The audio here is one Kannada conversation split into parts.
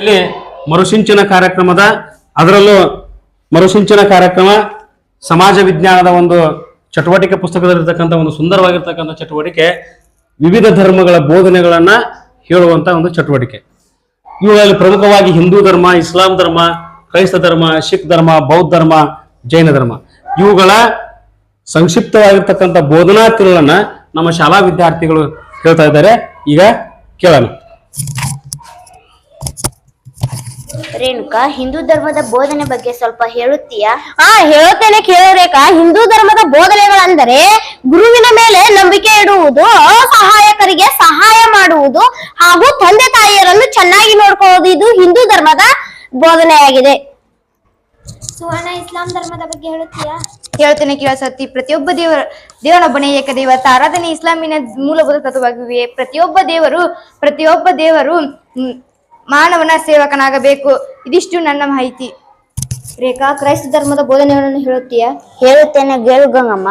ಇಲ್ಲಿ ಮರುಸಿಂಚನ ಕಾರ್ಯಕ್ರಮದ, ಅದರಲ್ಲೂ ಮರುಸಿಂಚನ ಕಾರ್ಯಕ್ರಮ, ಸಮಾಜ ವಿಜ್ಞಾನದ ಒಂದು ಚಟುವಟಿಕೆ ಪುಸ್ತಕದಲ್ಲಿರ್ತಕ್ಕಂಥ ಒಂದು ಸುಂದರವಾಗಿರ್ತಕ್ಕಂಥ ಚಟುವಟಿಕೆ, ವಿವಿಧ ಧರ್ಮಗಳ ಬೋಧನೆಗಳನ್ನ ಹೇಳುವಂತ ಒಂದು ಚಟುವಟಿಕೆ. ಇವುಗಳಲ್ಲಿ ಪ್ರಮುಖವಾಗಿ ಹಿಂದೂ ಧರ್ಮ, ಇಸ್ಲಾಂ ಧರ್ಮ, ಕ್ರೈಸ್ತ ಧರ್ಮ, ಸಿಖ್ ಧರ್ಮ, ಬೌದ್ಧ ಧರ್ಮ, ಜೈನ ಧರ್ಮ. ಇವುಗಳ ಸಂಕ್ಷಿಪ್ತವಾಗಿರ್ತಕ್ಕಂಥ ಬೋಧನಾ ತಿರುಳನ್ನ ನಮ್ಮ ಶಾಲಾ ವಿದ್ಯಾರ್ಥಿಗಳು ಹೇಳ್ತಾ ಇದ್ದಾರೆ. ಈಗ ಕೇಳೋಣ. ರೇಣುಕಾ ಹಿಂದೂ ಧರ್ಮದ ಬೋಧನೆ ಬಗ್ಗೆ ಸ್ವಲ್ಪ ಹೇಳುತ್ತೀಯಾ? ಹಾ ಹೇಳುತ್ತೇನೆ ಕೇಳರೇಖಾ. ಹಿಂದೂ ಧರ್ಮದ ಬೋಧನೆಗಳಂದರೆ ಗುರುವಿನ ಮೇಲೆ ನಂಬಿಕೆ ಇಡುವುದು ಅಸಹಾಯಕರಿಗೆ ಸಹಾಯ ಮಾಡುವುದು ಹಾಗೂ ತಂದೆ ತಾಯಿಯರನ್ನು ಚೆನ್ನಾಗಿ ನೋಡ್ಕೋದು ಇದು ಹಿಂದೂ ಧರ್ಮದ ಬೋಧನೆಯಾಗಿದೆ. ಸುವರ್ಣ ಇಸ್ಲಾಂ ಧರ್ಮದ ಬಗ್ಗೆ ಹೇಳುತ್ತೀಯಾ? ಹೇಳ್ತೇನೆ ಕೇಳ ಸತಿ ಪ್ರತಿಯೊಬ್ಬ ದೇವರ ದೇವನೊಬ್ಬನೇ ಏಕದೇವತ ಆರಾಧನೆ ಇಸ್ಲಾಮಿನ ಮೂಲಭೂತ ತತ್ವವಾಗಿವೆ ಪ್ರತಿಯೊಬ್ಬ ದೇವರು ಪ್ರತಿಯೊಬ್ಬ ದೇವರು ಮಾನವನ ಸೇವಕನಾಗಬೇಕು. ಇದಿಷ್ಟು ನನ್ನ ಮಾಹಿತಿ. ರೇಖಾ, ಕ್ರೈಸ್ತ ಧರ್ಮದ ಬೋಧನೆಗಳನ್ನು ಹೇಳುತ್ತೀಯಾ? ಹೇಳುತ್ತೇನೆ ಗೆಳು ಗಂಗಮ್ಮ.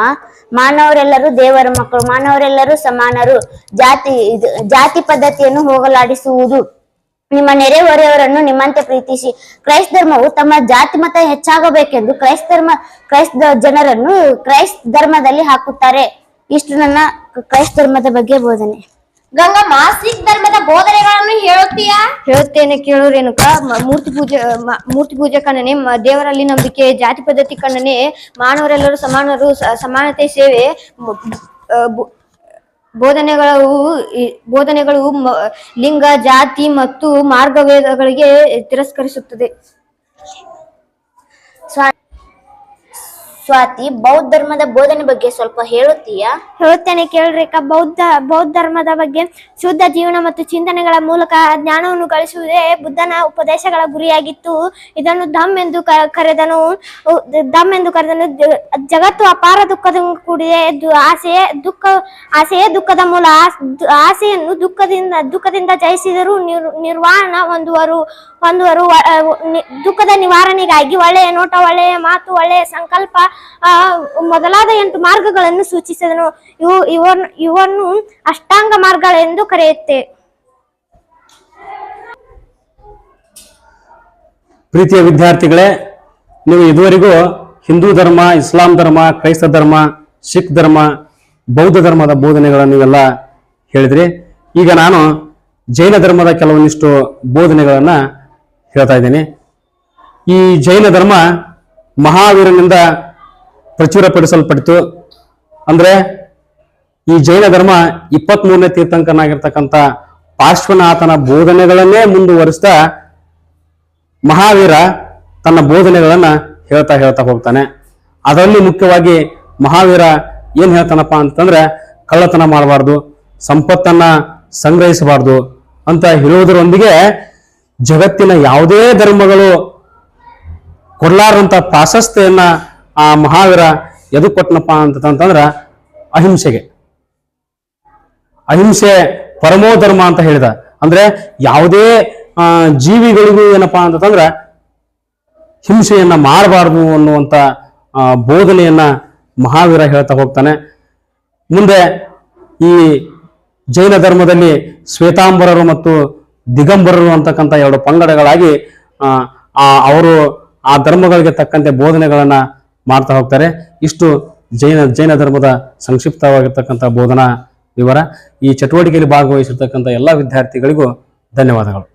ಮಾನವರೆಲ್ಲರೂ ದೇವರ ಮಕ್ಕಳು, ಮಾನವರೆಲ್ಲರೂ ಸಮಾನರು. ಜಾತಿ ಜಾತಿ ಪದ್ಧತಿಯನ್ನು ಹೋಗಲಾಡಿಸುವುದು. ನಿಮ್ಮ ನೆರೆಹೊರೆಯವರನ್ನು ನಿಮ್ಮಂತೆ ಪ್ರೀತಿಸಿ. ಕ್ರೈಸ್ತ ಧರ್ಮವು ತಮ್ಮ ಜಾತಿ ಮತ ಹೆಚ್ಚಾಗಬೇಕೆಂದು ಕ್ರೈಸ್ತ ಧರ್ಮ, ಕ್ರೈಸ್ತ ಜನರನ್ನು ಕ್ರೈಸ್ತ ಧರ್ಮದಲ್ಲಿ ಹಾಕುತ್ತಾರೆ. ಇಷ್ಟು ನನ್ನ ಕ್ರೈಸ್ತ ಧರ್ಮದ ಬಗ್ಗೆ ಬೋಧನೆ. ಗಂಗಮ್ಮ ಸಿಖ್ ಧರ್ಮದ ಬೋಧನೆಗಳನ್ನು ಹೇಳುತ್ತೀಯಾ? ಹೇಳುತ್ತೇನೆ ಕೇಳು ರೇಣುಕ. ಮೂರ್ತಿ ಪೂಜೆ ಮೂರ್ತಿ ಪೂಜೆ ಕಣ್ಣನೆ ದೇವರಲ್ಲಿ ನಂಬಿಕೆ, ಜಾತಿ ಪದ್ಧತಿ ಕಣ್ಣನೆ ಮಾನವರೆಲ್ಲರೂ ಸಮಾನರು ಸಮಾನತೆ ಸೇವೆ ಬೋಧನೆಗಳು ಬೋಧನೆಗಳು ಲಿಂಗ, ಜಾತಿ ಮತ್ತು ಮಾರ್ಗವೇದಗಳಿಗೆ ತಿರಸ್ಕರಿಸುತ್ತದೆ. ಸ್ವಾತಿ, ಬೌದ್ಧ ಧರ್ಮದ ಬೋಧನೆ ಬಗ್ಗೆ ಸ್ವಲ್ಪ ಹೇಳುತ್ತೀಯಾ? ಹೇಳುತ್ತೇನೆ ಕ ಬೌದ್ಧ ಬೌದ್ಧ ಧರ್ಮದ ಬಗ್ಗೆ ಶುದ್ಧ ಜೀವನ ಮತ್ತು ಚಿಂತನೆಗಳ ಮೂಲಕ ಜ್ಞಾನವನ್ನು ಗಳಿಸುವುದೇ ಬುದ್ಧನ ಉಪದೇಶಗಳ ಗುರಿಯಾಗಿತ್ತು. ಇದನ್ನು ಧಮ್ ಎಂದು ಕರೆದನು. ಧಮ್ ಎಂದು ಕರೆದನು. ಜಗತ್ತು ಅಪಾರ ದುಃಖದಿಂದ ಕೂಡಿದೆ. ಆಸೆಯೇ ದುಃಖ, ಆಸೆಯೇ ದುಃಖದ ಮೂಲ ಆಸೆಯನ್ನು ದುಃಖದಿಂದ ದುಃಖದಿಂದ ಜಯಿಸಿದರೂ ನಿರ್ ನಿರ್ವಾಣ ಹೊಂದುವರು ಹೊಂದುವರು. ದುಃಖದ ನಿವಾರಣೆಗಾಗಿ ಒಳ್ಳೆಯ ನೋಟ, ಒಳ್ಳೆಯ ಮಾತು, ಒಳ್ಳೆಯ ಸಂಕಲ್ಪ ಮೊದಲಾದ ಎಂಟು ಮಾರ್ಗಗಳನ್ನು ಸೂಚಿಸಿದನು. ಇವು ಇವನ್ನು ಇವನ್ನು ಅಷ್ಟಾಂಗ ಮಾರ್ಗಗಳೆಂದು ಕರೆಯುತ್ತೆ. ಪ್ರೀತಿಯ ವಿದ್ಯಾರ್ಥಿಗಳೇ, ನೀವು ಇದುವರೆಗೂ ಹಿಂದೂ ಧರ್ಮ, ಇಸ್ಲಾಂ ಧರ್ಮ, ಕ್ರೈಸ್ತ ಧರ್ಮ, ಸಿಖ್ ಧರ್ಮ, ಬೌದ್ಧ ಧರ್ಮದ ಬೋಧನೆಗಳನ್ನು ನೀವೆಲ್ಲ ಹೇಳಿದ್ರಿ. ಈಗ ನಾನು ಜೈನ ಧರ್ಮದ ಕೆಲವೊಂದಿಷ್ಟು ಬೋಧನೆಗಳನ್ನ ಹೇಳ್ತಾ ಇದ್ದೀನಿ. ಈ ಜೈನ ಧರ್ಮ ಮಹಾವೀರನಿಂದ ಪ್ರಚುರಪಡಿಸಲ್ಪಟ್ಟಿತು ಅಂದ್ರೆ ಈ ಜೈನ ಧರ್ಮ ಇಪ್ಪತ್ತ್ ಮೂರನೇ ತೀರ್ಥಂಕನಾಗಿರ್ತಕ್ಕಂಥ ಪಾರ್ಶ್ವನಾಥನ ಬೋಧನೆಗಳನ್ನೇ ಮುಂದುವರಿಸ್ತಾ ಮಹಾವೀರ ತನ್ನ ಬೋಧನೆಗಳನ್ನ ಹೇಳ್ತಾ ಹೇಳ್ತಾ ಹೋಗ್ತಾನೆ. ಅದರಲ್ಲಿ ಮುಖ್ಯವಾಗಿ ಮಹಾವೀರ ಏನ್ ಹೇಳ್ತಾನಪ್ಪ ಅಂತಂದ್ರೆ ಕಳ್ಳತನ ಮಾಡಬಾರ್ದು, ಸಂಪತ್ತನ್ನ ಸಂಗ್ರಹಿಸಬಾರ್ದು ಅಂತ ಹೇಳುವುದರೊಂದಿಗೆ ಜಗತ್ತಿನ ಯಾವುದೇ ಧರ್ಮಗಳು ಕೊಡ್ಲಾರಂತ ಪ್ರಾಶಸ್ತ್ಯನ್ನ ಆ ಮಹಾವೀರ ಎದು ಕೊಟ್ಟನಪ್ಪ ಅಂತಂತಂದ್ರ ಅಹಿಂಸೆಗೆ. ಅಹಿಂಸೆ ಪರಮೋ ಧರ್ಮ ಅಂತ ಹೇಳಿದ. ಅಂದ್ರೆ ಯಾವುದೇ ಜೀವಿಗಳಿಗೂ ಏನಪ್ಪಾ ಅಂತಂದ್ರ ಹಿಂಸೆಯನ್ನ ಮಾಡಬಾರದು ಅನ್ನುವಂತ ಬೋಧನೆಯನ್ನ ಮಹಾವೀರ ಹೇಳ್ತಾ ಹೋಗ್ತಾನೆ. ಮುಂದೆ ಈ ಜೈನ ಧರ್ಮದಲ್ಲಿ ಶ್ವೇತಾಂಬರರು ಮತ್ತು ದಿಗಂಬರರು ಅಂತಕ್ಕಂಥ ಎರಡು ಪಂಗಡಗಳಾಗಿ ಅವರು ಆ ಧರ್ಮಗಳಿಗೆ ತಕ್ಕಂತೆ ಬೋಧನೆಗಳನ್ನ ಮಾಡ್ತಾ ಹೋಗ್ತಾರೆ. ಇಷ್ಟು ಜೈನ ಜೈನ ಧರ್ಮದ ಸಂಕ್ಷಿಪ್ತವಾಗಿರ್ತಕ್ಕಂಥ ಬೋಧನಾ ವಿವರ ಈ ಚಟುವಟಿಕೆಯಲ್ಲಿ ಭಾಗವಹಿಸಿರ್ತಕ್ಕಂಥ ಎಲ್ಲ ವಿದ್ಯಾರ್ಥಿಗಳಿಗೂ ಧನ್ಯವಾದಗಳು.